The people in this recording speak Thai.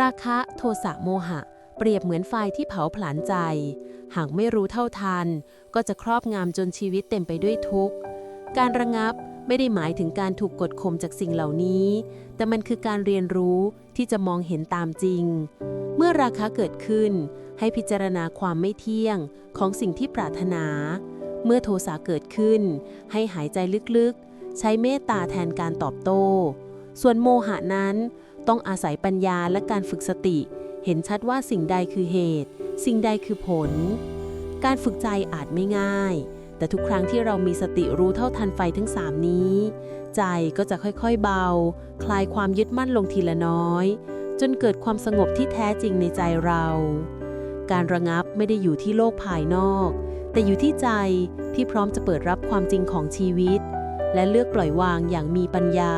ราคะโทสะโมหะ เปรียบเหมือนไฟที่เผาผลาญใจ หากไม่รู้เท่าทัน ก็จะครอบงำจนชีวิตเต็มไปด้วยทุกข์ การระงับไม่ได้หมายถึงการถูกกดข่มจากสิ่งเหล่านี้ แต่มันคือการเรียนรู้ที่จะมองเห็นตามจริง เมื่อราคะเกิดขึ้น ให้พิจารณาความไม่เที่ยงของสิ่งที่ปรารถนา เมื่อโทสะเกิดขึ้น ให้หายใจลึกๆ ใช้เมตตาแทนการตอบโต้ ส่วนโมหะนั้น ต้องอาศัยปัญญาและการฝึกสติ เห็นชัดว่าสิ่งใดคือเหตุ สิ่งใดคือผล การฝึกใจอาจไม่ง่าย แต่ทุกครั้งที่เรามีสติรู้เท่าทันไฟทั้งสามนี้ ใจก็จะค่อยๆเบา คลายความยึดมั่นลงทีละน้อย จนเกิดความสงบที่แท้จริงในใจเรา การระงับไม่ได้อยู่ที่โลกภายนอก แต่อยู่ที่ใจที่พร้อมจะเปิดรับความจริงของชีวิต และเลือกปล่อยวางอย่างมีปัญญา